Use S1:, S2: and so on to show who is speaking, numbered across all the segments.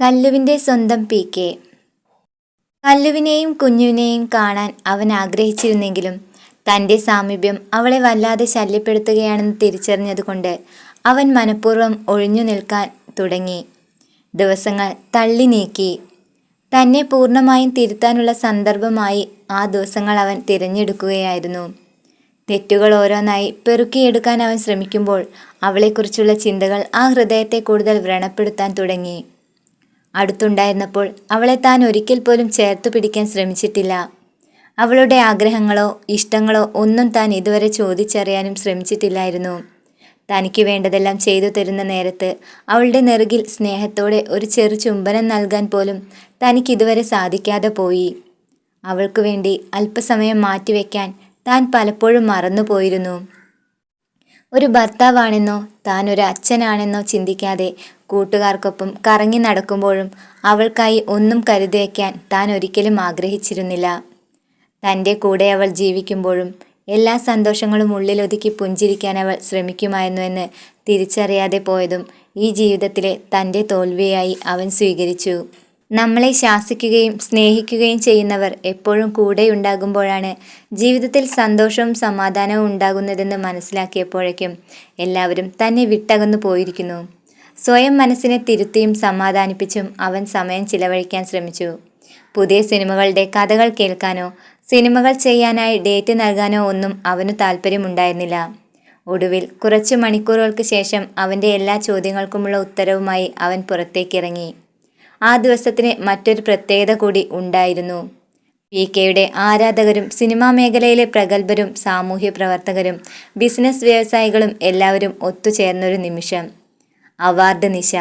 S1: കല്ലുവിന്റെ സ്വന്തം P K. കല്ലുവിനെയും കുഞ്ഞുവിനെയും കാണാൻ അവൻ ആഗ്രഹിച്ചിരുന്നെങ്കിലും തന്റെ സാമീപ്യം അവളെ വല്ലാതെ ശല്യപ്പെടുത്തുകയാണെന്ന് തിരിച്ചറിഞ്ഞതുകൊണ്ട് അവൻ മനഃപൂർവം ഒഴിഞ്ഞു നിൽക്കാൻ തുടങ്ങി. ദിവസങ്ങൾ തള്ളി നീക്കി. തന്നെ പൂർണമായും തിരുത്താനുള്ള സന്ദർഭമായി ആ ദിവസങ്ങൾ അവൻ തിരഞ്ഞെടുക്കുകയായിരുന്നു. തെറ്റുകൾ ഓരോന്നായി പെറുക്കിയെടുക്കാൻ അവൻ ശ്രമിക്കുമ്പോൾ അവളെക്കുറിച്ചുള്ള ചിന്തകൾ ആ ഹൃദയത്തെ കൂടുതൽ വ്രണപ്പെടുത്താൻ തുടങ്ങി. അടുത്തുണ്ടായിരുന്നപ്പോൾ അവളെ താൻ ഒരിക്കൽ പോലും ചേർത്തു പിടിക്കാൻ ശ്രമിച്ചിട്ടില്ല. അവളുടെ ആഗ്രഹങ്ങളോ ഇഷ്ടങ്ങളോ ഒന്നും താൻ ഇതുവരെ ചോദിച്ചറിയാനും ശ്രമിച്ചിട്ടില്ലായിരുന്നു. തനിക്ക് വേണ്ടതെല്ലാം ചെയ്തു തരുന്ന നേരത്ത് അവളുടെ നെറുകിൽ സ്നേഹത്തോടെ ഒരു ചെറു ചുംബനം നൽകാൻ പോലും തനിക്കിതുവരെ സാധിക്കാതെ പോയി. അവൾക്കു വേണ്ടി അല്പസമയം മാറ്റിവെക്കാൻ താൻ പലപ്പോഴും മറന്നുപോയിരുന്നു. ഒരു ഭർത്താവാണെന്നോ താൻ ഒരു അച്ഛനാണെന്നോ ചിന്തിക്കാതെ കൂട്ടുകാർക്കൊപ്പം കറങ്ങി നടക്കുമ്പോഴും അവൾക്കായി ഒന്നും കരുതി വയ്ക്കാൻ താൻ ഒരിക്കലും ആഗ്രഹിച്ചിരുന്നില്ല. തന്റെ കൂടെ അവൾ ജീവിക്കുമ്പോഴും എല്ലാ സന്തോഷങ്ങളും ഉള്ളിലൊതുക്കി പുഞ്ചിരിക്കാൻ അവൾ ശ്രമിക്കുമായിരുന്നു എന്ന് തിരിച്ചറിയാതെ പോയതും ഈ ജീവിതത്തിലെ തന്റെ തോൽവിയായി അവൻ സ്വീകരിച്ചു. നമ്മളെ ശാസിക്കുകയും സ്നേഹിക്കുകയും ചെയ്യുന്നവർ എപ്പോഴും കൂടെയുണ്ടാകുമ്പോഴാണ് ജീവിതത്തിൽ സന്തോഷവും സമാധാനവും ഉണ്ടാകുന്നതെന്ന് മനസ്സിലാക്കിയപ്പോഴേക്കും എല്ലാവരും തന്നെ വിട്ടകന്നു പോയിരിക്കുന്നു. സ്വയം മനസ്സിനെ തിരുത്തിയും സമാധാനിപ്പിച്ചും അവൻ സമയം ചിലവഴിക്കാൻ ശ്രമിച്ചു. പുതിയ സിനിമകളുടെ കഥകൾ കേൾക്കാനോ സിനിമകൾ ചെയ്യാനായി ഡേറ്റ് നൽകാനോ ഒന്നും അവനു താല്പര്യമുണ്ടായിരുന്നില്ല ഒടുവിൽ കുറച്ച് മണിക്കൂറുകൾക്ക് ശേഷം അവന്റെ എല്ലാ ചോദ്യങ്ങൾക്കുമുള്ള ഉത്തരവുമായി അവൻ പുറത്തേക്കിറങ്ങി. ആ ദിവസത്തിന് മറ്റൊരു പ്രത്യേകത കൂടി ഉണ്ടായിരുന്നു. പി കെയുടെ ആരാധകരും സിനിമാ മേഖലയിലെ പ്രഗത്ഭരും സാമൂഹ്യ പ്രവർത്തകരും ബിസിനസ് വ്യവസായികളും എല്ലാവരും ഒത്തുചേർന്നൊരു നിമിഷം. അവാർഡ് നിശ.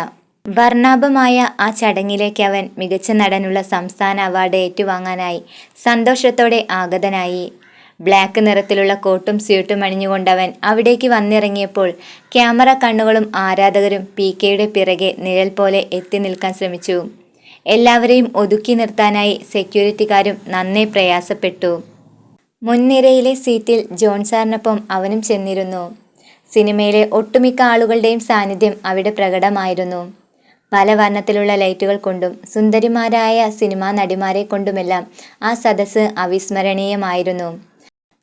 S1: വർണാഭമായ ആ ചടങ്ങിലേക്ക് അവൻ മികച്ച നടനുള്ള സംസ്ഥാന അവാർഡ് ഏറ്റുവാങ്ങാനായി സന്തോഷത്തോടെ ആഗതനായി. ബ്ലാക്ക് നിറത്തിലുള്ള കോട്ടും സ്യൂട്ടും അണിഞ്ഞുകൊണ്ടവൻ അവിടേക്ക് വന്നിറങ്ങിയപ്പോൾ ക്യാമറ കണ്ണുകളും ആരാധകരും പി കെയുടെ പിറകെ നിഴൽ പോലെ എത്തി നിൽക്കാൻ ശ്രമിച്ചു. എല്ലാവരെയും ഒതുക്കി നിർത്താനായി സെക്യൂരിറ്റിക്കാരും നന്നേ പ്രയാസപ്പെട്ടു. മുൻനിരയിലെ സീറ്റിൽ ജോൺ സാറിനൊപ്പം അവനും ചെന്നിരുന്നു. സിനിമയിലെ ഒട്ടുമിക്ക ആളുകളുടെയും സാന്നിധ്യം അവിടെ പ്രകടമായിരുന്നു. പല വർണത്തിലുള്ള ലൈറ്റുകൾ കൊണ്ടും സുന്ദരിമാരായ സിനിമാ നടിമാരെ കൊണ്ടുമെല്ലാം ആ സദസ്സ് അവിസ്മരണീയമായിരുന്നു.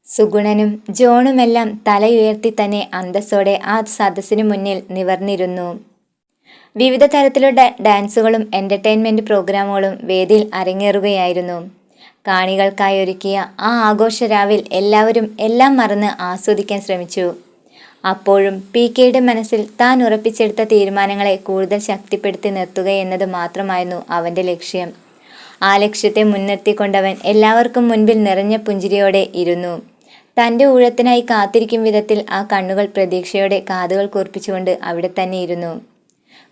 S1: സുഗുണനും ജോണുമെല്ലാം തലയുയർത്തി തന്നെ അന്തസ്സോടെ ആ സദസ്സിനു മുന്നിൽ നിവർന്നിരുന്നു. വിവിധ തരത്തിലുള്ള ഡാൻസുകളും എന്റർടൈൻമെന്റ് പ്രോഗ്രാമുകളും വേദിയിൽ അരങ്ങേറുകയായിരുന്നു. കാണികൾക്കായി ഒരുക്കിയ ആ ആഘോഷരാവിൽ എല്ലാവരും എല്ലാം മറന്ന് ആസ്വദിക്കാൻ ശ്രമിച്ചു. അപ്പോഴും പി കെയുടെ മനസ്സിൽ താൻ ഉറപ്പിച്ചെടുത്ത തീരുമാനങ്ങളെ കൂടുതൽ ശക്തിപ്പെടുത്തി നിർത്തുക എന്നത് മാത്രമായിരുന്നു അവന്റെ ലക്ഷ്യം. ആ ലക്ഷ്യത്തെ മുൻനിർത്തിക്കൊണ്ടവൻ എല്ലാവർക്കും മുൻപിൽ നിറഞ്ഞ പുഞ്ചിരിയോടെ ഇരുന്നു. തന്റെ ഊഴത്തിനായി കാത്തിരിക്കും വിധത്തിൽ ആ കണ്ണുകൾ പ്രതീക്ഷയോടെ കാതുകൾ കൂർപ്പിച്ചുകൊണ്ട് അവിടെ തന്നെ ഇരുന്നു.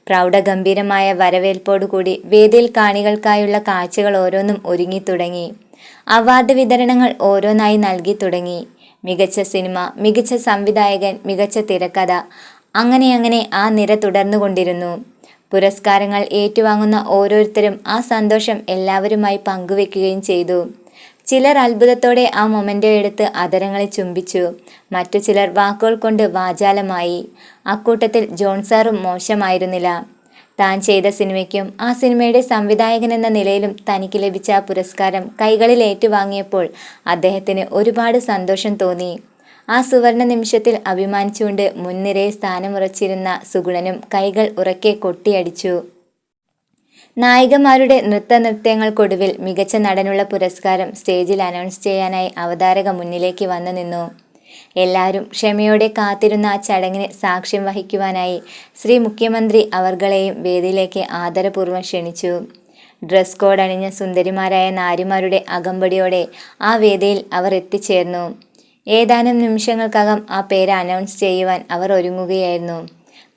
S1: പ്രൗഢഗംഭീരമായ വരവേൽപ്പോടുകൂടി വേദിയിൽ കാണികൾക്കായുള്ള കാഴ്ചകൾ ഓരോന്നും ഒരുങ്ങി തുടങ്ങി. അവാർഡ് വിതരണങ്ങൾ ഓരോന്നായി നൽകി തുടങ്ങി. മികച്ച സിനിമ മികച്ച സംവിധായകൻ മികച്ച തിരക്കഥ അങ്ങനെ അങ്ങനെ ആ നിര തുടർന്നുകൊണ്ടിരുന്നു. പുരസ്കാരങ്ങൾ ഏറ്റുവാങ്ങുന്ന ഓരോരുത്തരും ആ സന്തോഷം എല്ലാവരുമായി പങ്കുവെക്കുകയും ചെയ്തു. ചിലർ അത്ഭുതത്തോടെ ആ മൊമെന്റോ എടുത്ത് അതരങ്ങളെ ചുംബിച്ചു. മറ്റു ചിലർ വാക്കുകൾ കൊണ്ട് വാചാലമായി. അക്കൂട്ടത്തിൽ ജോൺ സാറും മോശമായിരുന്നില്ല. താൻ ചെയ്ത സിനിമയ്ക്കും ആ സിനിമയുടെ സംവിധായകൻ എന്ന നിലയിലും തനിക്ക് ലഭിച്ച പുരസ്കാരം കൈകളിൽ ഏറ്റുവാങ്ങിയപ്പോൾ അദ്ദേഹത്തിന് ഒരുപാട് സന്തോഷം തോന്നി. ആ സുവർണ നിമിഷത്തിൽ അഭിമാനിച്ചുകൊണ്ട് മുൻനിരയിൽ സ്ഥാനമുറച്ചിരുന്ന സുഗുണനും കൈകൾ ഉറക്കെ കൊട്ടിയടിച്ചു. നായികമാരുടെ നൃത്തനൃത്യങ്ങൾക്കൊടുവിൽ മികച്ച നടനുള്ള പുരസ്കാരം സ്റ്റേജിൽ അനൗൺസ് ചെയ്യാനായി അവതാരക മുന്നിലേക്ക് വന്നു നിന്നു. എല്ലാവരും ക്ഷമയോടെ കാത്തിരുന്ന ആ ചടങ്ങിന് സാക്ഷ്യം വഹിക്കുവാനായി ശ്രീ മുഖ്യമന്ത്രി അവർകളെയും വേദിയിലേക്ക് ആദരപൂർവം ക്ഷണിച്ചു. ഡ്രസ് കോഡ് അണിഞ്ഞ സുന്ദരിമാരായ നാരിമാരുടെ അകമ്പടിയോടെ ആ വേദിയിൽ അവർ എത്തിച്ചേർന്നു. ഏതാനും നിമിഷങ്ങൾക്കകം ആ പേര് അനൗൺസ് ചെയ്യുവാൻ അവർ ഒരുങ്ങുകയായിരുന്നു.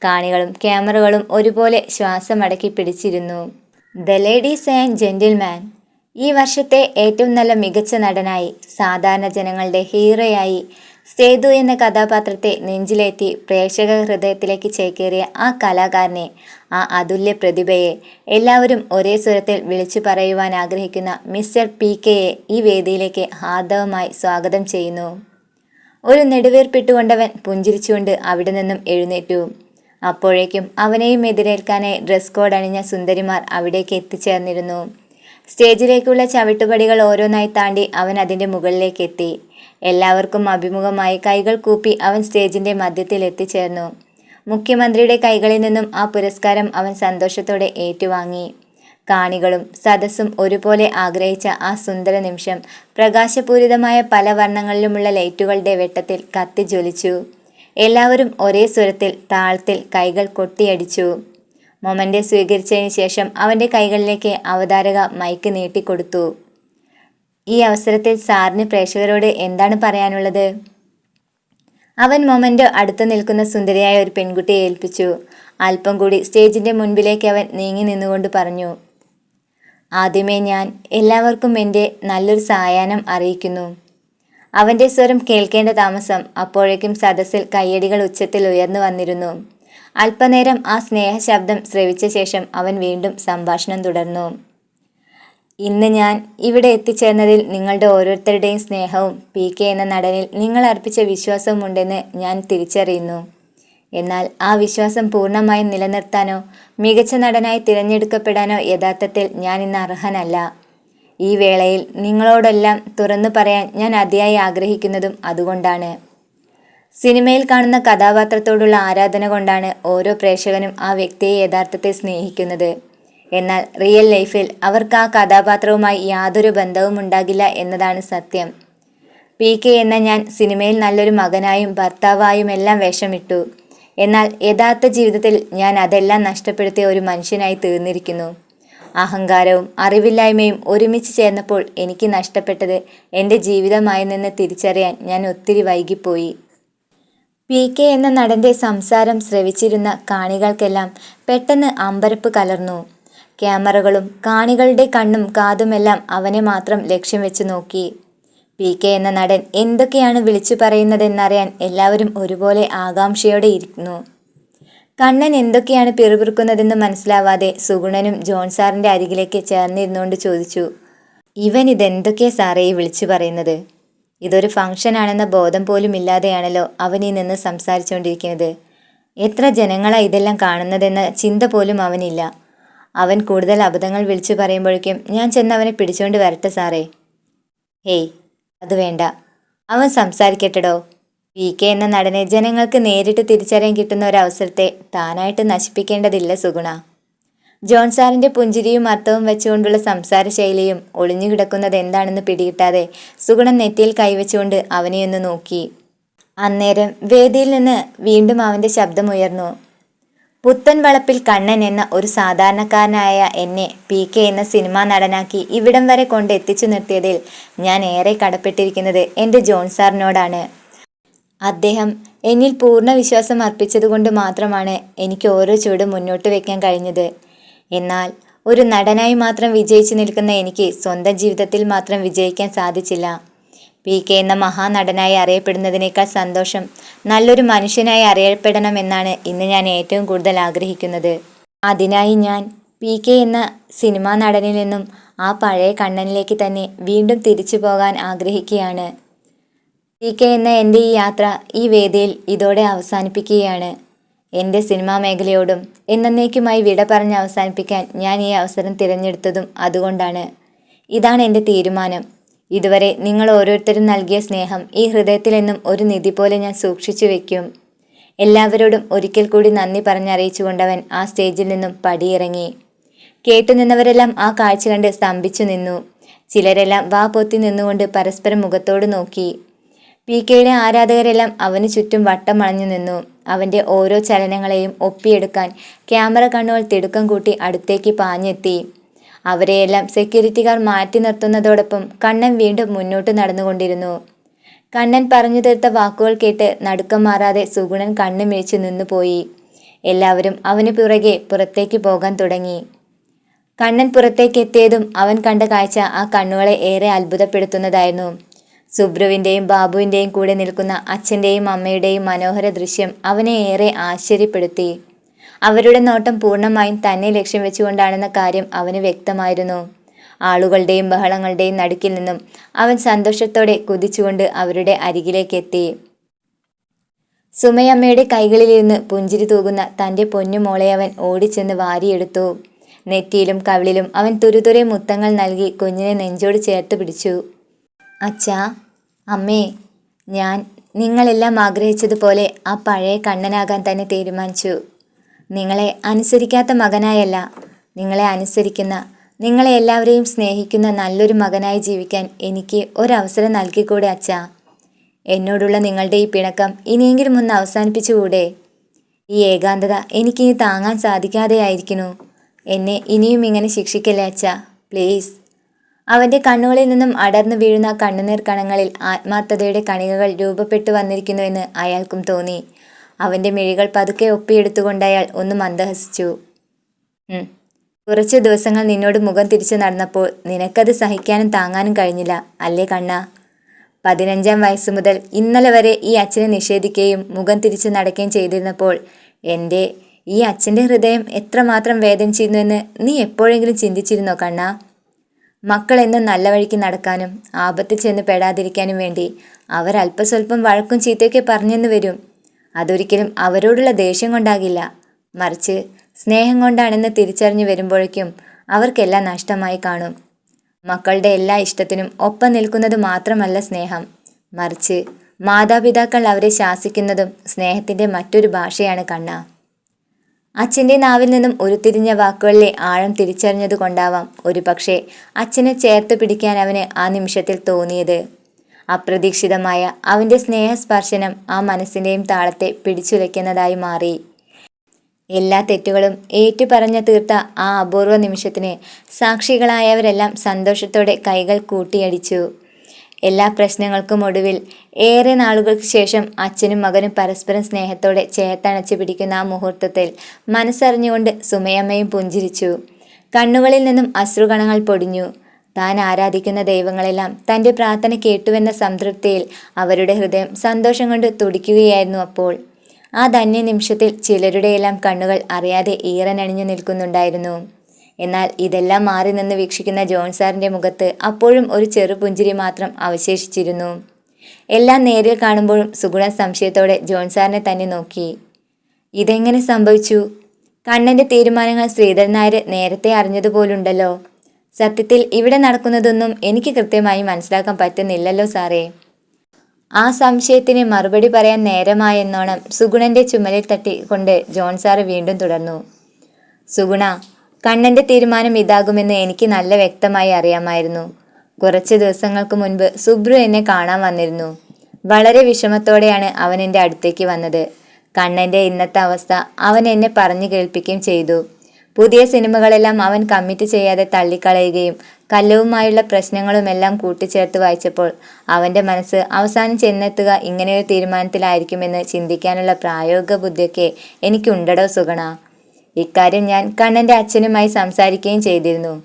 S1: കാണികളും ക്യാമറകളും ഒരുപോലെ ശ്വാസമടക്കി പിടിച്ചിരുന്നു. The ladies and gentleman. ഈ വർഷത്തെ ഏറ്റവും നല്ല മികച്ച നടനായി സാധാരണ ജനങ്ങളുടെ ഹീറോയായി സേതു എന്ന കഥാപാത്രത്തെ നെഞ്ചിലേറ്റി പ്രേക്ഷക ഹൃദയത്തിലേക്ക് ചേക്കേറിയ ആ കലാകാരനെ ആ അതുല്യ പ്രതിഭയെ എല്ലാവരും ഒരേ സ്വരത്തിൽ വിളിച്ചു പറയുവാൻ ആഗ്രഹിക്കുന്ന മിസ്റ്റർ പി കെയെ ഈ വേദിയിലേക്ക് ഹാർദവമായി സ്വാഗതം ചെയ്യുന്നു. ഒരു നെടുവേർപ്പിട്ടുകൊണ്ടവൻ പുഞ്ചിരിച്ചുകൊണ്ട് അവിടെ നിന്നും എഴുന്നേറ്റു. അപ്പോഴേക്കും അവനെയും എതിരേൽക്കാനായി ഡ്രസ് കോഡ് അണിഞ്ഞ സുന്ദരിമാർ അവിടേക്ക് എത്തിച്ചേർന്നിരുന്നു. സ്റ്റേജിലേക്കുള്ള ചവിട്ടുപടികൾ ഓരോന്നായി താണ്ടി അവൻ അതിന്റെ മുകളിലേക്ക് എത്തി. എല്ലാവർക്കും അഭിമുഖമായി കൈകൾ കൂപ്പി അവൻ സ്റ്റേജിന്റെ മധ്യത്തിൽ എത്തിച്ചേർന്നു. മുഖ്യമന്ത്രിയുടെ കൈകളിൽ നിന്നും ആ പുരസ്കാരം അവൻ സന്തോഷത്തോടെ ഏറ്റുവാങ്ങി. കാണികളും സദസ്സും ഒരുപോലെ ആഗ്രഹിച്ച ആ സുന്ദര നിമിഷം പ്രകാശപൂരിതമായ പല വർണങ്ങളിലുമുള്ള ലൈറ്റുകളുടെ വെട്ടത്തിൽ കത്തിജ്വലിച്ചു. എല്ലാവരും ഒരേ സ്വരത്തിൽ താളത്തിൽ കൈകൾ കൊട്ടിയടിച്ചു. മൊമന്റെ സ്വീകരിച്ചതിന് ശേഷം അവന്റെ കൈകളിലേക്ക് അവതാരക മൈക്ക് നീട്ടിക്കൊടുത്തു. ഈ അവസരത്തിൽ സാറിന് പ്രേക്ഷകരോട് എന്താണ് പറയാനുള്ളത്? അവൻ മൊമന്റ് അടുത്ത് നിൽക്കുന്ന സുന്ദരിയായ ഒരു പെൺകുട്ടിയെ ഏൽപ്പിച്ചു. അല്പം കൂടി സ്റ്റേജിന്റെ മുൻപിലേക്ക് അവൻ നീങ്ങി നിന്നുകൊണ്ട് പറഞ്ഞു ആദ്യമേ ഞാൻ എല്ലാവർക്കും എന്റെ നല്ലൊരു സായാഹ്നം അറിയിക്കുന്നു. അവന്റെ സ്വരം കേൾക്കേണ്ട താമസം അപ്പോഴേക്കും സദസ്സിൽ കയ്യടികൾ ഉച്ചത്തിൽ ഉയർന്നു വന്നിരുന്നു. അല്പനേരം ആ സ്നേഹശബ്ദം ശ്രവിച്ച ശേഷം അവൻ വീണ്ടും സംഭാഷണം തുടർന്നു. ഇന്ന് ഞാൻ ഇവിടെ എത്തിച്ചേർന്നതിൽ നിങ്ങളുടെ ഓരോരുത്തരുടെയും സ്നേഹവും പി കെ എന്ന നടനിൽ നിങ്ങൾ അർപ്പിച്ച വിശ്വാസവും ഉണ്ടെന്ന് ഞാൻ തിരിച്ചറിയുന്നു. എന്നാൽ ആ വിശ്വാസം പൂർണമായും നിലനിർത്താനോ മികച്ച നടനായി തിരഞ്ഞെടുക്കപ്പെടാനോ യഥാർത്ഥത്തിൽ ഞാൻ ഇന്ന് അർഹനല്ല. ഈ വേളയിൽ നിങ്ങളോടെല്ലാം തുറന്നു പറയാൻ ഞാൻ അതിയായി ആഗ്രഹിക്കുന്നതും അതുകൊണ്ടാണ്. സിനിമയിൽ കാണുന്ന കഥാപാത്രത്തോടുള്ള ആരാധന കൊണ്ടാണ് ഓരോ പ്രേക്ഷകനും ആ വ്യക്തിയെ യഥാർത്ഥത്തെ സ്നേഹിക്കുന്നത്. എന്നാൽ റിയൽ ലൈഫിൽ അവർക്ക് ആ കഥാപാത്രവുമായി യാതൊരു ബന്ധവും ഉണ്ടാകില്ല എന്നതാണ് സത്യം. പി കെ എന്ന ഞാൻ സിനിമയിൽ നല്ലൊരു മകനായും ഭർത്താവായും എല്ലാം വേഷമിട്ടു. എന്നാൽ യഥാർത്ഥ ജീവിതത്തിൽ ഞാൻ അതെല്ലാം നഷ്ടപ്പെടുത്തിയ ഒരു മനുഷ്യനായി തീർന്നിരിക്കുന്നു. അഹങ്കാരവും അറിവില്ലായ്മയും ഒരുമിച്ച് ചേർന്നപ്പോൾ എനിക്ക് നഷ്ടപ്പെട്ടത് എന്റെ ജീവിതമായി നിന്ന് തിരിച്ചറിയാൻ ഞാൻ ഒത്തിരി വൈകിപ്പോയി. പി കെ എന്ന നടന്റെ സംസാരം ശ്രവിച്ചിരുന്ന കാണികൾക്കെല്ലാം പെട്ടെന്ന് അമ്പരപ്പ് കലർന്നു. ക്യാമറകളും കാണികളുടെ കണ്ണും കാതുമെല്ലാം അവനെ മാത്രം ലക്ഷ്യം വെച്ച് നോക്കി. പി കെ എന്ന നടൻ എന്തൊക്കെയാണ് വിളിച്ചു പറയുന്നതെന്നറിയാൻ എല്ലാവരും ഒരുപോലെ ആകാംക്ഷയോടെ ഇരുന്നു കണ്ണൻ എന്തൊക്കെയാണ് പിറുപിറുക്കുന്നതെന്ന് മനസ്സിലാവാതെ സുഗുണനും ജോൺ സാറിന്റെ അരികിലേക്ക് ചേർന്നിരുന്നുകൊണ്ട് ചോദിച്ചു ഇവൻ ഇതെന്തൊക്കെയാ സാറേ ഈ വിളിച്ചു പറയുന്നത്? ഇതൊരു ഫംഗ്ഷൻ ആണെന്ന ബോധം പോലും ഇല്ലാതെയാണല്ലോ അവൻ ഈ നിന്ന് സംസാരിച്ചുകൊണ്ടിരിക്കുന്നത്. എത്ര ജനങ്ങളാ ഇതെല്ലാം കാണുന്നതെന്ന ചിന്ത പോലും അവനില്ല. അവൻ കൂടുതൽ അബദ്ധങ്ങൾ വിളിച്ചു പറയുമ്പോഴേക്കും ഞാൻ ചെന്ന് അവനെ പിടിച്ചുകൊണ്ട് വരട്ടെ സാറേ. ഹേയ് അത് വേണ്ട. അവൻ സംസാരിക്കട്ടെടോ. പി കെ എന്ന നടനെ ജനങ്ങൾക്ക് നേരിട്ട് തിരിച്ചറിയാൻ കിട്ടുന്ന ഒരു അവസരത്തെ താനായിട്ട് നശിപ്പിക്കേണ്ടതില്ല സുഗുണ. ജോൺ സാറിന്റെ പുഞ്ചിരിയും അർത്ഥവും വെച്ചുകൊണ്ടുള്ള സംസാര ശൈലിയും ഒളിഞ്ഞുകിടക്കുന്നത് എന്താണെന്ന് പിടികിട്ടാതെ സുഗുണൻ നെറ്റിയിൽ കൈവച്ചുകൊണ്ട് അവനെയൊന്ന് നോക്കി. അന്നേരം വേദിയിൽ നിന്ന് വീണ്ടും അവന്റെ ശബ്ദമുയർന്നു പുത്തൻ വളപ്പിൽ കണ്ണൻ എന്ന ഒരു സാധാരണക്കാരനായ എന്നെ പി കെ എന്ന സിനിമാ നടനാക്കി ഇവിടം വരെ കൊണ്ട് എത്തിച്ചു നിർത്തിയതിൽ ഞാൻ ഏറെ കടപ്പെട്ടിരിക്കുന്നത് എന്റെ ജോൺ സാറിനോടാണ്. അദ്ദേഹം എന്നിൽ പൂർണ വിശ്വാസം അർപ്പിച്ചതുകൊണ്ട് മാത്രമാണ് എനിക്ക് ഓരോ ചുവട് മുന്നോട്ട് വയ്ക്കാൻ കഴിഞ്ഞത്. എന്നാൽ ഒരു നടനായി മാത്രം വിജയിച്ചു നിൽക്കുന്ന എനിക്ക് സ്വന്തം ജീവിതത്തിൽ മാത്രം വിജയിക്കാൻ സാധിച്ചില്ല. പി കെ എന്ന മഹാനടനായി അറിയപ്പെടുന്നതിനേക്കാൾ സന്തോഷം നല്ലൊരു മനുഷ്യനായി അറിയപ്പെടണമെന്നാണ് ഇന്ന് ഞാൻ ഏറ്റവും കൂടുതൽ ആഗ്രഹിക്കുന്നത്. അതിനായി ഞാൻ പി കെ എന്ന സിനിമാ നടനിൽ നിന്നും ആ പഴയ കണ്ണനിലേക്ക് തന്നെ വീണ്ടും തിരിച്ചു പോകാൻ ആഗ്രഹിക്കുകയാണ്. പി കെ എന്ന എന്റെ ഈ യാത്ര ഈ വേദിയിൽ ഇതോടെ അവസാനിപ്പിക്കുകയാണ്. എന്റെ സിനിമാ മേഖലയോടും എന്നേക്കുമായി വിട പറഞ്ഞ് അവസാനിപ്പിക്കാൻ ഞാൻ ഈ അവസരം തിരഞ്ഞെടുത്തതും അതുകൊണ്ടാണ്. ഇതാണ് എന്റെ തീരുമാനം. ഇതുവരെ നിങ്ങൾ ഓരോരുത്തരും നൽകിയ സ്നേഹം ഈ ഹൃദയത്തിൽ ഹൃദയത്തിലെന്നും ഒരു നിധി പോലെ ഞാൻ സൂക്ഷിച്ചു വെക്കും. എല്ലാവരോടും ഒരിക്കൽ കൂടി നന്ദി പറഞ്ഞറിയിച്ചു കൊണ്ടവൻ ആ സ്റ്റേജിൽ നിന്നും പടിയിറങ്ങി. കേട്ടുനിന്നവരെല്ലാം ആ കാഴ്ച കണ്ട് സ്തംഭിച്ചു നിന്നു. ചിലരെല്ലാം വാ പൊത്തി നിന്നുകൊണ്ട് പരസ്പരം മുഖത്തോട് നോക്കി. പി കെയുടെ ആരാധകരെല്ലാം അവന് ചുറ്റും വട്ടം അണഞ്ഞു നിന്നു. അവന്റെ ഓരോ ചലനങ്ങളെയും ഒപ്പിയെടുക്കാൻ ക്യാമറ കണ്ണുകൾ തിടുക്കം കൂട്ടി അടുത്തേക്ക് പാഞ്ഞെത്തി. അവരെയെല്ലാം സെക്യൂരിറ്റിക്കാർ മാറ്റി നിർത്തുന്നതോടൊപ്പം കണ്ണൻ വീണ്ടും മുന്നോട്ട് നടന്നുകൊണ്ടിരുന്നു. കണ്ണൻ പറഞ്ഞു തീർത്ത വാക്കുകൾ കേട്ട് നടുക്കം മാറാതെ സുഗുണൻ കണ്ണു മിഴിച്ചു നിന്നുപോയി എല്ലാവരും അവന് പിറകെ പുറത്തേക്ക് പോകാൻ തുടങ്ങി. കണ്ണൻ പുറത്തേക്ക് എത്തിയതും അവൻ കണ്ട കാഴ്ച ആ കണ്ണുകളെ ഏറെ അത്ഭുതപ്പെടുത്തുന്നതായിരുന്നു. സുബ്രുവിന്റെയും ബാബുവിന്റെയും കൂടെ നിൽക്കുന്ന അച്ഛന്റെയും അമ്മയുടെയും മനോഹര ദൃശ്യം അവനെ ഏറെ ആശ്ചര്യപ്പെടുത്തി. അവരുടെ നോട്ടം പൂർണമായും തന്നെ ലക്ഷ്യം വെച്ചുകൊണ്ടാണെന്ന കാര്യം അവന് വ്യക്തമായിരുന്നു. ആളുകളുടെയും ബഹളങ്ങളുടെയും നടുക്കിൽ നിന്നും അവൻ സന്തോഷത്തോടെ കുതിച്ചുകൊണ്ട് അവരുടെ അരികിലേക്ക് എത്തി സുമയമ്മയുടെ കൈകളിലിരുന്ന് പുഞ്ചിരി തൂകുന്ന തന്റെ പൊന്നുമോളെ അവൻ ഓടിച്ചെന്ന് വാരിയെടുത്തു. നെറ്റിയിലും കവിളിലും അവൻ തുരുതുരെ മുത്തങ്ങൾ നൽകി കുഞ്ഞിനെ നെഞ്ചോട് ചേർത്ത് പിടിച്ചു. അച്ഛാ അമ്മേ ഞാൻ നിങ്ങളെല്ലാം ആഗ്രഹിച്ചതുപോലെ ആ പഴയ കണ്ണനാകാൻ തന്നെ തീരുമാനിച്ചു. നിങ്ങളെ അനുസരിക്കാത്ത മകനായല്ല നിങ്ങളെ അനുസരിക്കുന്ന നിങ്ങളെ എല്ലാവരെയും സ്നേഹിക്കുന്ന നല്ലൊരു മകനായി ജീവിക്കാൻ എനിക്ക് ഒരവസരം നൽകിക്കൂടെ അച്ഛാ? എന്നോടുള്ള നിങ്ങളുടെ ഈ പിണക്കം ഇനിയെങ്കിലും ഒന്ന് അവസാനിപ്പിച്ചുകൂടെ? ഈ ഏകാന്തത എനിക്കിനി താങ്ങാൻ സാധിക്കാതെയായിരിക്കുന്നു. എന്നെ ഇനിയും ഇങ്ങനെ ശിക്ഷിക്കല്ലേ അച്ഛാ? പ്ലീസ് അവന്റെ കണ്ണുകളിൽ നിന്നും അടർന്നു വീഴുന്ന കണ്ണുനീർ കണങ്ങളിൽ ആത്മാർത്ഥതയുടെ കണികകൾ രൂപപ്പെട്ടു വന്നിരിക്കുന്നുവെന്ന് അയാൾക്കും തോന്നി. അവന്റെ മിഴികൾ പതുക്കെ ഒപ്പിയെടുത്തുകൊണ്ട് അയാൾ ഒന്ന് മന്ദഹസിച്ചു. കുറച്ച് ദിവസങ്ങൾ നിന്നോട് മുഖം തിരിച്ചു നടന്നപ്പോൾ നിനക്കത് സഹിക്കാനും താങ്ങാനും കഴിഞ്ഞില്ല അല്ലേ കണ്ണ? പതിനഞ്ചാം വയസ്സ് മുതൽ ഇന്നലെ വരെ ഈ അച്ഛനെ നിഷേധിക്കുകയും മുഖം തിരിച്ചു നടക്കുകയും ചെയ്തിരുന്നപ്പോൾ എന്റെ ഈ അച്ഛന്റെ ഹൃദയം എത്രമാത്രം വേദനിച്ചിരുന്നുവെന്ന് നീ എപ്പോഴെങ്കിലും ചിന്തിച്ചിരുന്നോ കണ്ണ? മക്കൾ എന്നും നല്ല വഴിക്ക് നടക്കാനും ആപത്തിൽ ചെന്ന് പെടാതിരിക്കാനും വേണ്ടി അവർ അല്പസ്വല്പം വഴക്കും ചീത്തയൊക്കെ പറഞ്ഞെന്ന് വരും. അതൊരിക്കലും അവരോടുള്ള ദേഷ്യം കൊണ്ടാകില്ല. മറിച്ച് സ്നേഹം കൊണ്ടാണെന്ന് തിരിച്ചറിഞ്ഞു വരുമ്പോഴേക്കും അവർക്കെല്ലാം നഷ്ടമായി കാണും. മക്കളുടെ എല്ലാ ഇഷ്ടത്തിനും ഒപ്പം നിൽക്കുന്നത് മാത്രമല്ല സ്നേഹം. മറിച്ച് മാതാപിതാക്കൾ അവരെ ശാസിക്കുന്നതും സ്നേഹത്തിന്റെ മറ്റൊരു ഭാഷയാണ് കണ്ണ. അച്ഛന്റെ നാവിൽ നിന്നും ഉരുത്തിരിഞ്ഞ വാക്കുകളിലെ ആഴം തിരിച്ചറിഞ്ഞതുകൊണ്ടാവാം ഒരു പക്ഷേ അച്ഛനെ ചേർത്ത് പിടിക്കാൻ അവന് ആ നിമിഷത്തിൽ തോന്നിയത്. അപ്രതീക്ഷിതമായ അവന്റെ സ്നേഹസ്പർശനം ആ മനസ്സിന്റെയും താളത്തെ പിടിച്ചുലയ്ക്കുന്നതായി മാറി. എല്ലാ തെറ്റുകളും ഏറ്റുപറഞ്ഞ തീർത്ത ആ അപൂർവ നിമിഷത്തിന് സാക്ഷികളായവരെല്ലാം സന്തോഷത്തോടെ കൈകൾ കൂട്ടിയടിച്ചു. എല്ലാ പ്രശ്നങ്ങൾക്കും ഒടുവിൽ ഏറെ നാളുകൾക്ക് ശേഷം അച്ഛനും മകനും പരസ്പരം സ്നേഹത്തോടെ ചേത്തണച്ചു പിടിക്കുന്ന ആ മുഹൂർത്തത്തിൽ മനസ്സറിഞ്ഞുകൊണ്ട് സുമയമ്മയും പുഞ്ചിരിച്ചു. കണ്ണുകളിൽ നിന്നും അശ്രുകണങ്ങൾ പൊടിഞ്ഞു. താൻ ആരാധിക്കുന്ന ദൈവങ്ങളെല്ലാം തന്റെ പ്രാർത്ഥന കേട്ടുവെന്ന സംതൃപ്തിയിൽ അവരുടെ ഹൃദയം സന്തോഷം കൊണ്ട് തുടിക്കുകയായിരുന്നു അപ്പോൾ. ആ ധന്യ നിമിഷത്തിൽ ചിലരുടെയെല്ലാം കണ്ണുകൾ അറിയാതെ ഈറനണിഞ്ഞു നിൽക്കുന്നുണ്ടായിരുന്നു. എന്നാൽ ഇതെല്ലാം മാറി നിന്ന് വീക്ഷിക്കുന്ന ജോൺ സാറിന്റെ മുഖത്ത് അപ്പോഴും ഒരു ചെറു പുഞ്ചിരി മാത്രം അവശേഷിച്ചിരുന്നു. എല്ലാം നേരിൽ കാണുമ്പോഴും സുഗുണൻ സംശയത്തോടെ ജോൺ സാറിനെ തന്നെ നോക്കി. ഇതെങ്ങനെ സംഭവിച്ചു? കണ്ണന്റെ തീരുമാനങ്ങൾ ശ്രീധരൻ നായർ നേരത്തെ അറിഞ്ഞതുപോലുണ്ടല്ലോ. സത്യത്തിൽ ഇവിടെ നടക്കുന്നതൊന്നും എനിക്ക് കൃത്യമായി മനസ്സിലാക്കാൻ പറ്റുന്നില്ലല്ലോ സാറേ. ആ സംശയത്തിന് മറുപടി പറയാൻ നേരമായെന്നോണം സുഗുണന്റെ ചുമലിൽ തട്ടിക്കൊണ്ട് ജോൺ സാറ് വീണ്ടും തുടർന്നു. സുഗുണ കണ്ണന്റെ തീരുമാനം ഇതാകുമെന്ന് എനിക്ക് നല്ല വ്യക്തമായി അറിയാമായിരുന്നു. കുറച്ച് ദിവസങ്ങൾക്ക് മുൻപ് സുബ്രു എന്നെ കാണാൻ വന്നിരുന്നു. വളരെ വിഷമത്തോടെയാണ് അവൻ എന്റെ അടുത്തേക്ക് വന്നത്. കണ്ണന്റെ ഇന്നത്തെ അവസ്ഥ അവൻ എന്നെ പറഞ്ഞു കേൾപ്പിക്കുകയും ചെയ്തു. പുതിയ സിനിമകളെല്ലാം അവൻ കമ്മിറ്റ് ചെയ്യാതെ തള്ളിക്കളയുകയും കല്ലവുമായുള്ള പ്രശ്നങ്ങളുമെല്ലാം കൂട്ടിച്ചേർത്ത് വായിച്ചപ്പോൾ അവന്റെ മനസ്സ് അവസാനം ചെന്നെത്തുക ഇങ്ങനെയൊരു തീരുമാനത്തിലായിരിക്കുമെന്ന് ചിന്തിക്കാനുള്ള പ്രായോഗിക ബുദ്ധിയൊക്കെ എനിക്കുണ്ടടോ സുഗണ. ഇക്കാര്യം ഞാൻ കണ്ണന്റെ അച്ഛനുമായി സംസാരിക്കുകയും ചെയ്തിരുന്നു.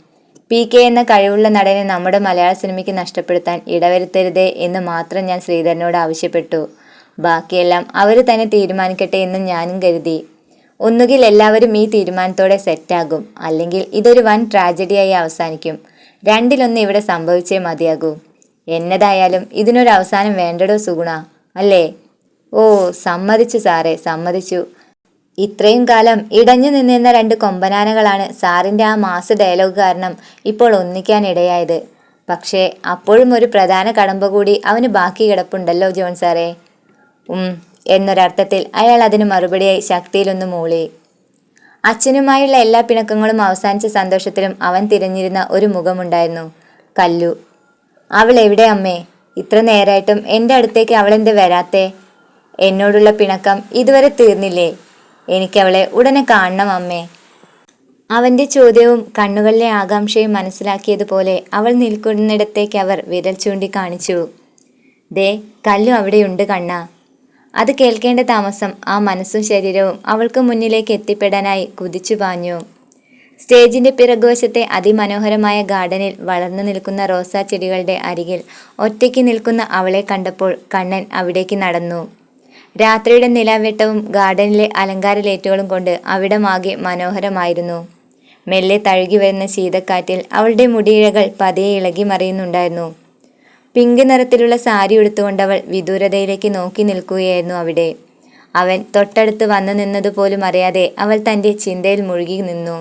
S1: പി. കെ. എന്ന കഴിവുള്ള നടനെ നമ്മുടെ മലയാള സിനിമയ്ക്ക് നഷ്ടപ്പെടുത്താൻ ഇടവരുത്തരുതേ എന്ന് മാത്രം ഞാൻ ശ്രീധരനോട് ആവശ്യപ്പെട്ടു. ബാക്കിയെല്ലാം അവർ തന്നെ തീരുമാനിക്കട്ടെ എന്ന് ഞാനും കരുതി. ഒന്നുകിൽ എല്ലാവരും ഈ തീരുമാനത്തോടെ സെറ്റാകും അല്ലെങ്കിൽ ഇതൊരു വൻ ട്രാജഡിയായി അവസാനിക്കും. രണ്ടിലൊന്ന് ഇവിടെ സംഭവിച്ചേ മതിയാകൂ. എന്നതായാലും ഇതിനൊരു അവസാനം വേണ്ടടോ സുഗുണ? അല്ലേ? ഓ സമ്മതിച്ചു സാറേ സമ്മതിച്ചു. ഇത്രയും കാലം ഇടഞ്ഞു നിന്നിരുന്ന രണ്ട് കൊമ്പനാനകളാണ് സാറിന്റെ ആ മാസ് ഡയലോഗ് കാരണം ഇപ്പോൾ ഒന്നിക്കാൻ ഇടയായത് പക്ഷേ അപ്പോഴും ഒരു പ്രധാന കടമ്പ കൂടി അവന് ബാക്കി കിടപ്പുണ്ടല്ലോ ജോൺ സാറേ. ഉം എന്നൊരർത്ഥത്തിൽ അയാൾ അതിന് മറുപടിയായി ശക്തിയിലൊന്ന് മൂളി. അച്ഛനുമായുള്ള എല്ലാ പിണക്കങ്ങളും അവസാനിച്ച സന്തോഷത്തിലും അവൻ തിരഞ്ഞിരുന്ന ഒരു മുഖമുണ്ടായിരുന്നു. കല്ലു. അവൾ എവിടെ അമ്മേ? ഇത്ര നേരായിട്ടും എന്റെ അടുത്തേക്ക് അവളെന്ത് വരാത്തേ? എന്നോടുള്ള പിണക്കം ഇതുവരെ തീർന്നില്ലേ? എനിക്കവളെ ഉടനെ കാണണം അമ്മേ. അവന്റെ ചോദ്യവും കണ്ണുകളിലെ ആകാംക്ഷയും മനസ്സിലാക്കിയതുപോലെ അവൾ നിൽക്കുന്നിടത്തേക്ക് അവർ വിരൽ ചൂണ്ടിക്കാണിച്ചു ദേ കല്ലു അവിടെയുണ്ട് കണ്ണ. അത് കേൾക്കേണ്ട താമസം ആ മനസ്സും ശരീരവും അവൾക്ക് മുന്നിലേക്ക് എത്തിപ്പെടാനായി കുതിച്ചു പാഞ്ഞു. സ്റ്റേജിന്റെ പിറകുവശത്തെ അതിമനോഹരമായ ഗാർഡനിൽ വളർന്നു നിൽക്കുന്ന റോസാ ചെടികളുടെ അരികിൽ ഒറ്റയ്ക്ക് നിൽക്കുന്ന അവളെ കണ്ടപ്പോൾ കണ്ണൻ അവിടേക്ക് നടന്നു. രാത്രിയുടെ നിലാവെട്ടവും ഗാർഡനിലെ അലങ്കാര ലൈറ്റുകളും കൊണ്ട് അവിടമാകെ മനോഹരമായിരുന്നു. മെല്ലെ തഴുകി വരുന്ന ശീതക്കാറ്റിൽ അവളുടെ മുടിയിഴകൾ പതിയെ ഇളകി മറിയുന്നുണ്ടായിരുന്നു. പിങ്ക് നിറത്തിലുള്ള സാരി എടുത്തുകൊണ്ടവൾ അവൾ വിദൂരതയിലേക്ക് നോക്കി നിൽക്കുകയായിരുന്നു അവിടെ. അവൻ തൊട്ടടുത്ത് വന്നു നിന്നതുപോലും അറിയാതെ അവൾ തന്റെ ചിന്തയിൽ മുഴുകി നിന്നു.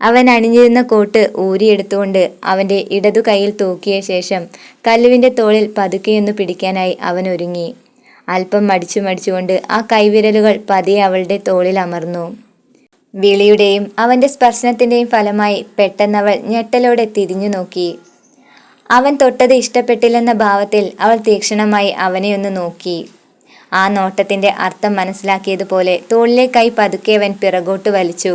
S1: അവൻ അണിഞ്ഞിരുന്ന കോട്ട് ഊരിയെടുത്തുകൊണ്ട് അവന്റെ ഇടതു കൈയിൽ തൂക്കിയ ശേഷം കല്ലുവിന്റെ തോളിൽ പതുക്കെയൊന്നു പിടിക്കാനായി അവൻ ഒരുങ്ങി അല്പം മടിച്ചു മടിച്ചുകൊണ്ട് ആ കൈവിരലുകൾ പതിയെ അവളുടെ തോളിൽ അമർന്നു. വിളിയുടെയും അവന്റെ സ്പർശനത്തിന്റെയും ഫലമായി പെട്ടെന്നവൾ ഞെട്ടലോടെ തിരിഞ്ഞു നോക്കി. അവൻ തൊട്ടത് ഇഷ്ടപ്പെട്ടില്ലെന്ന ഭാവത്തിൽ അവൾ തീക്ഷണമായി അവനെ ഒന്ന് നോക്കി. ആ നോട്ടത്തിന്റെ അർത്ഥം മനസ്സിലാക്കിയതുപോലെ തോളിലെ കൈ പതുക്കെ അവൻ പിറകോട്ട് വലിച്ചു.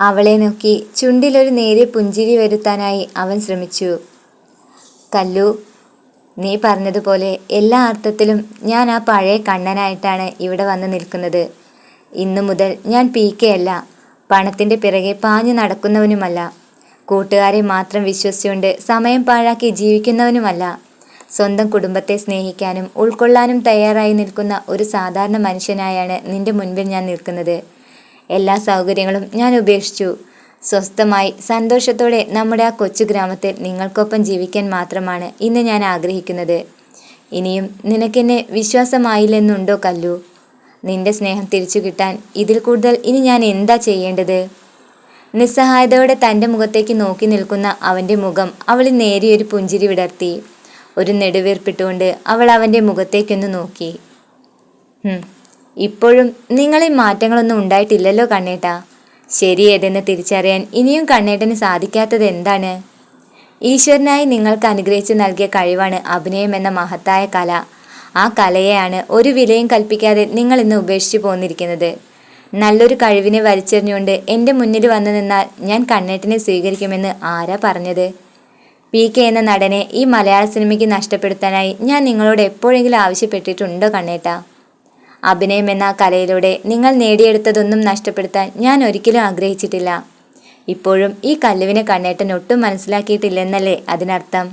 S1: അവളെ നോക്കി ചുണ്ടിലൊരു നേരിയ പുഞ്ചിരി വരുത്താനായി അവൻ ശ്രമിച്ചു. കല്ലു നീ പറഞ്ഞതുപോലെ എല്ലാ അർത്ഥത്തിലും ഞാൻ ആ പഴയ കണ്ണനായിട്ടാണ് ഇവിടെ വന്ന് നിൽക്കുന്നത്. ഇന്നു മുതൽ ഞാൻ പി കെ അല്ല പണത്തിന്റെ പിറകെ പാഞ്ഞു നടക്കുന്നവനുമല്ല. കൂട്ടുകാരെ മാത്രം വിശ്വസിച്ചുകൊണ്ട് സമയം പാഴാക്കി ജീവിക്കുന്നവനുമല്ല. സ്വന്തം കുടുംബത്തെ സ്നേഹിക്കാനും ഉൾക്കൊള്ളാനും തയ്യാറായി നിൽക്കുന്ന ഒരു സാധാരണ മനുഷ്യനായാണ് നിന്റെ മുൻപിൽ ഞാൻ നിൽക്കുന്നത്. എല്ലാ സൗകര്യങ്ങളും ഞാൻ ഉപേക്ഷിച്ചു. സ്വസ്ഥമായി സന്തോഷത്തോടെ നമ്മുടെ ആ കൊച്ചു ഗ്രാമത്തിൽ നിങ്ങൾക്കൊപ്പം ജീവിക്കാൻ മാത്രമാണ് ഇന്ന് ഞാൻ ആഗ്രഹിക്കുന്നത്. ഇനിയും നിനക്കെന്നെ വിശ്വാസമായില്ലെന്നുണ്ടോ കല്ലു? നിന്റെ സ്നേഹം തിരിച്ചു കിട്ടാൻ ഇതിൽ കൂടുതൽ ഇനി ഞാൻ എന്താ ചെയ്യേണ്ടത്? നിസ്സഹായതയോടെ തന്റെ മുഖത്തേക്ക് നോക്കി നിൽക്കുന്ന അവന്റെ മുഖം അവൾ നേരിയൊരു പുഞ്ചിരി വിടർത്തി. ഒരു നെടുവീർപ്പിട്ടുകൊണ്ട് അവൾ അവന്റെ മുഖത്തേക്കൊന്ന് നോക്കി. "ഹും, ഇപ്പോഴും നിങ്ങളിൽ മാറ്റങ്ങളൊന്നും ഉണ്ടായിട്ടില്ലല്ലോ കണ്ണേട്ടാ. ശരി ഏതെന്ന് തിരിച്ചറിയാൻ ഇനിയും കണ്ണേട്ടന് സാധിക്കാത്തത് എന്താണ്? ഈശ്വരനായി നിങ്ങൾക്ക് അനുഗ്രഹിച്ചു നൽകിയ കഴിവാണ് അഭിനയം എന്ന മഹത്തായ കല. ആ കലയെയാണ് ഒരു വിലയും കൽപ്പിക്കാതെ നിങ്ങൾ ഇന്ന് ഉപേക്ഷിച്ചു പോന്നിരിക്കുന്നത്. നല്ലൊരു കഴിവിനെ വലിച്ചെറിഞ്ഞുകൊണ്ട് എന്റെ മുന്നിൽ വന്നു നിന്നാൽ ഞാൻ കണ്ണേട്ടിനെ സ്വീകരിക്കുമെന്ന് ആരാ പറഞ്ഞത്? പി കെ എന്ന നടനെ ഈ മലയാള സിനിമയ്ക്ക് നഷ്ടപ്പെടുത്താനായി ഞാൻ നിങ്ങളോട് എപ്പോഴെങ്കിലും ആവശ്യപ്പെട്ടിട്ടുണ്ടോ കണ്ണേട്ട? അഭിനയം എന്ന കലയിലൂടെ നിങ്ങൾ നേടിയെടുത്തതൊന്നും നഷ്ടപ്പെടുത്താൻ ഞാൻ ഒരിക്കലും ആഗ്രഹിച്ചിട്ടില്ല. ഇപ്പോഴും ഈ കല്ലുവിനെ കണ്ണേട്ടൻ ഒട്ടും മനസ്സിലാക്കിയിട്ടില്ലെന്നല്ലേ അതിനർത്ഥം?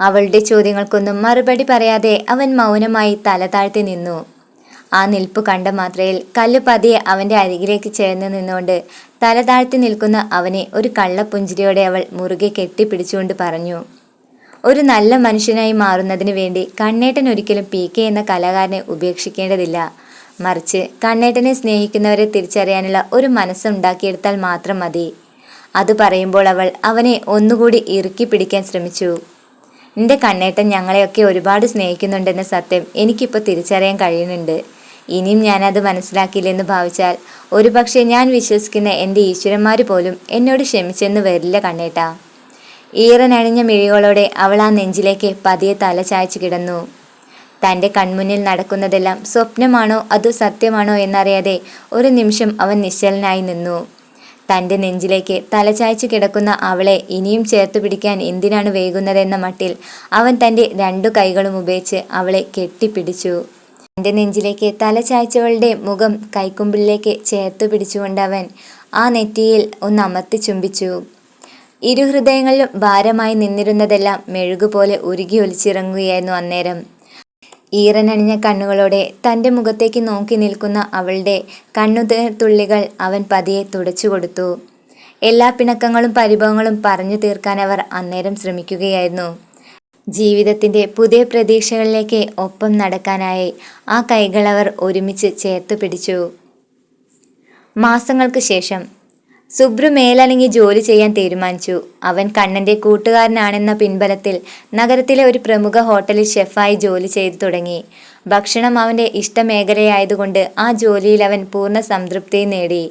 S1: അവളുടെ ചോദ്യങ്ങൾക്കൊന്നും മറുപടി പറയാതെ അവൻ മൗനമായി തല താഴ്ത്തി നിന്നു. ആ നിൽപ്പ് കണ്ട മാത്രയിൽ കല്ല് പതിയെ അവന്റെ അരികിലേക്ക് ചേർന്ന് നിന്നുകൊണ്ട് തല താഴ്ത്തി നിൽക്കുന്ന അവനെ ഒരു കള്ളപ്പുഞ്ചിരിയോടെ അവൾ മുറുകെ കെട്ടിപ്പിടിച്ചുകൊണ്ട് പറഞ്ഞു. ഒരു നല്ല മനുഷ്യനായി മാറുന്നതിന് വേണ്ടി കണ്ണേട്ടൻ ഒരിക്കലും പി കെ എന്ന കലാകാരനെ ഉപേക്ഷിക്കേണ്ടതില്ല. മറിച്ച് കണ്ണേട്ടനെ സ്നേഹിക്കുന്നവരെ തിരിച്ചറിയാനുള്ള ഒരു മനസ്സുണ്ടാക്കിയെടുത്താൽ മാത്രം മതി. അത് പറയുമ്പോൾ അവൾ അവനെ ഒന്നുകൂടി ഇറുക്കി പിടിക്കാൻ ശ്രമിച്ചു. എന്റെ കണ്ണേട്ടൻ ഞങ്ങളെയൊക്കെ ഒരുപാട് സ്നേഹിക്കുന്നുണ്ടെന്ന സത്യം എനിക്കിപ്പോൾ തിരിച്ചറിയാൻ കഴിയുന്നുണ്ട്. ഇനിയും ഞാനത് മനസ്സിലാക്കിയില്ലെന്ന് ഭാവിച്ചാൽ ഒരുപക്ഷെ ഞാൻ വിശ്വസിക്കുന്ന എന്റെ ഈശ്വരന്മാർ പോലും എന്നോട് ക്ഷമിച്ചെന്ന് വരില്ല കണ്ണേട്ടാ. ഈറനണിഞ്ഞ മിഴികളോടെ അവൾ ആ നെഞ്ചിലേക്ക് പതിയെ തല ചായച്ചു കിടന്നു. തന്റെ കൺമുന്നിൽ നടക്കുന്നതെല്ലാം സ്വപ്നമാണോ അതോ സത്യമാണോ എന്നറിയാതെ ഒരു നിമിഷം അവൻ നിശ്ചലനായി നിന്നു. തന്റെ നെഞ്ചിലേക്ക് തലചായ്ച്ചു കിടക്കുന്ന അവളെ ഇനിയും ചേർത്ത് പിടിക്കാൻ എന്തിനാണ് വൈകുന്നതെന്ന മട്ടിൽ അവൻ തന്റെ രണ്ടു കൈകളും ഉപയോഗിച്ച് അവളെ കെട്ടിപ്പിടിച്ചു. തന്റെ നെഞ്ചിലേക്ക് തലചായ്ച്ചവളുടെ മുഖം കൈക്കുമ്പിളിലേക്ക് ചേർത്ത് പിടിച്ചുകൊണ്ട് അവൻ ആ നെറ്റിയിൽ ഒന്ന് അമർത്തി ചുംബിച്ചു. ഇരുഹൃദയങ്ങളിലും ഭാരമായി നിന്നിരുന്നതെല്ലാം മെഴുകുപോലെ ഉരുകി ഒലിച്ചിറങ്ങുകയായിരുന്നു അന്നേരം. ഈറനണിഞ്ഞ കണ്ണുകളോടെ തന്റെ മുഖത്തേക്ക് നോക്കി നിൽക്കുന്ന അവളുടെ കണ്ണുതുള്ളികൾ അവൻ പതിയെ തുടച്ചു കൊടുത്തു. എല്ലാ പിണക്കങ്ങളും പരിഭവങ്ങളും പറഞ്ഞു തീർക്കാൻ അവർ അന്നേരം ശ്രമിക്കുകയായിരുന്നു. ജീവിതത്തിന്റെ പുതിയ പ്രതീക്ഷകളിലേക്ക് ഒപ്പം നടക്കാനായി ആ കൈകൾ അവർ ഒരുമിച്ച് ചേർത്ത് പിടിച്ചു. മാസങ്ങൾക്ക് ശേഷം സുബ്രു മേലനങ്ങി ജോലി ചെയ്യാൻ തീരുമാനിച്ചു. അവൻ കണ്ണന്റെ കൂട്ടുകാരനാണെന്ന പിൻബലത്തിൽ നഗരത്തിലെ ഒരു പ്രമുഖ ഹോട്ടലിൽ ഷെഫായി ജോലി ചെയ്തു തുടങ്ങി. ഭക്ഷണം അവന്റെ ഇഷ്ടമേഖലയായതുകൊണ്ട് ആ ജോലിയിൽ അവൻ പൂർണ സംതൃപ്തി നേടി.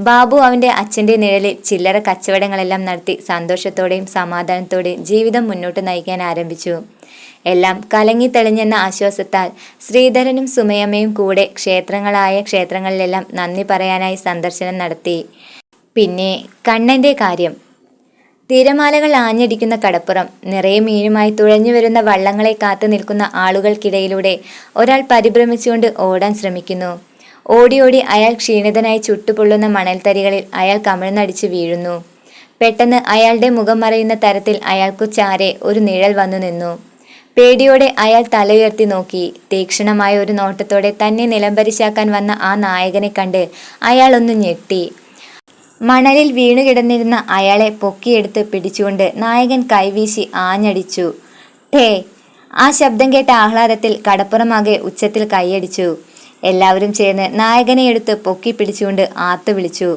S1: ബാബു അവന്റെ അച്ഛന്റെ നിഴലിൽ ചില്ലറ കച്ചവടങ്ങളെല്ലാം നടത്തി സന്തോഷത്തോടെയും സമാധാനത്തോടെയും ജീവിതം മുന്നോട്ട് നയിക്കാൻ ആരംഭിച്ചു. എല്ലാം കലങ്ങി തെളിഞ്ഞെന്ന ആശ്വാസത്താൽ ശ്രീധരനും സുമയമ്മയും കൂടെ ക്ഷേത്രങ്ങളായ ക്ഷേത്രങ്ങളിലെല്ലാം നന്ദി പറയാനായി സന്ദർശനം നടത്തി. പിന്നെ കണ്ണന്റെ കാര്യം. തിരമാലകൾ ആഞ്ഞടിക്കുന്ന കടപ്പുറം നിറയെ മീനുമായി തുഴഞ്ഞു വരുന്ന വള്ളങ്ങളെ കാത്തു നിൽക്കുന്ന ആളുകൾക്കിടയിലൂടെ ഒരാൾ പരിഭ്രമിച്ചുകൊണ്ട് ഓടാൻ ശ്രമിക്കുന്നു. ഓടി ഓടി അയാൾ ക്ഷീണിതനായി ചുട്ടുപൊള്ളുന്ന മണൽത്തരികളിൽ അയാൾ കമിഴ്ന്നടിച്ച് വീഴുന്നു. പെട്ടെന്ന് അയാളുടെ മുഖം മറയുന്ന തരത്തിൽ അയാൾക്കു ചാരെ ഒരു നിഴൽ വന്നു നിന്നു. പേടിയോടെ അയാൾ തലയുയർത്തി നോക്കി. തീക്ഷണമായ ഒരു നോട്ടത്തോടെ തന്നെ നിലംപരിശാക്കാൻ വന്ന ആ നായകനെ കണ്ട് അയാളൊന്ന് ഞെട്ടി. മണലിൽ വീണുകിടന്നിരുന്ന അയാളെ പൊക്കിയെടുത്ത് പിടിച്ചുകൊണ്ട് നായകൻ കൈവീശി ആഞ്ഞടിച്ചു. ടേ ആ ശബ്ദം കേട്ട ആഹ്ലാദത്തിൽ കടപ്പുറമാകെ ഉച്ചത്തിൽ കൈയടിച്ചു. എല്ലാവരും ചേർന്ന് നായകനെ എടുത്ത് പൊക്കി പിടിച്ചുകൊണ്ട് ആത്തു വിളിച്ചു.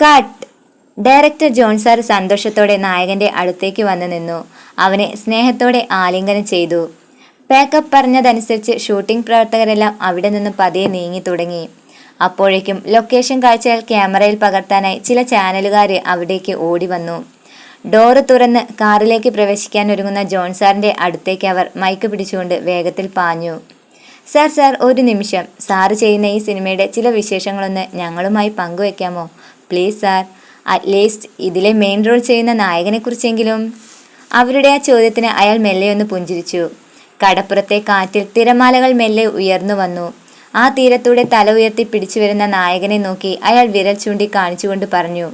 S1: കട്ട്! ഡയറക്ടർ ജോൺ സാർ സന്തോഷത്തോടെ നായകന്റെ അടുത്തേക്ക് വന്നു നിന്നു. അവനെ സ്നേഹത്തോടെ ആലിംഗനം ചെയ്തു. പാക്കപ്പ് പറഞ്ഞതനുസരിച്ച് ഷൂട്ടിംഗ് പ്രവർത്തകരെല്ലാം അവിടെ നിന്ന് പതിയെ നീങ്ങി തുടങ്ങി. അപ്പോഴേക്കും ലൊക്കേഷൻ കാഴ്ചകൾ ക്യാമറയിൽ പകർത്താനായി ചില ചാനലുകാർ അവിടേക്ക് ഓടി വന്നു. ഡോറ് തുറന്ന് കാറിലേക്ക് പ്രവേശിക്കാൻ ഒരുങ്ങുന്ന ജോൺ സാറിന്റെ അടുത്തേക്ക് അവർ മൈക്ക് പിടിച്ചുകൊണ്ട് വേഗത്തിൽ പാഞ്ഞു. സാർ സാർ ഒരു നിമിഷം. സാറ് ചെയ്യുന്ന ഈ സിനിമയുടെ ചില വിശേഷങ്ങളൊന്ന് ഞങ്ങളുമായി പങ്കുവെക്കാമോ? Please sir. അറ്റ്ലീസ്റ്റ് ഇതിലെ മെയിൻ റോൾ ചെയ്യുന്ന നായകനെക്കുറിച്ചെങ്കിലും. അവരുടെ ആ ചോദ്യത്തിന് അയാൾ മെല്ലെ ഒന്ന് പുഞ്ചിരിച്ചു. കടപ്പുറത്തെ കാറ്റിൽ തിരമാലകൾ മെല്ലെ ഉയർന്നു വന്നു. ആ തീരത്തൂടെ തല ഉയർത്തി പിടിച്ചു വരുന്ന നായകനെ നോക്കി അയാൾ വിരൽ ചൂണ്ടി കാണിച്ചുകൊണ്ട് പറഞ്ഞു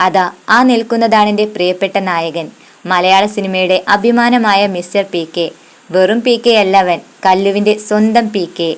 S1: അതാ ആ നിൽക്കുന്നതാണ് എന്റെ പ്രിയപ്പെട്ട നായകൻ. മലയാള സിനിമയുടെ അഭിമാനമായ മിസ്റ്റർ പി കെ. വെറും പി കെ അല്ലവൻ കല്ലുവിന്റെ സ്വന്തം പി കെ.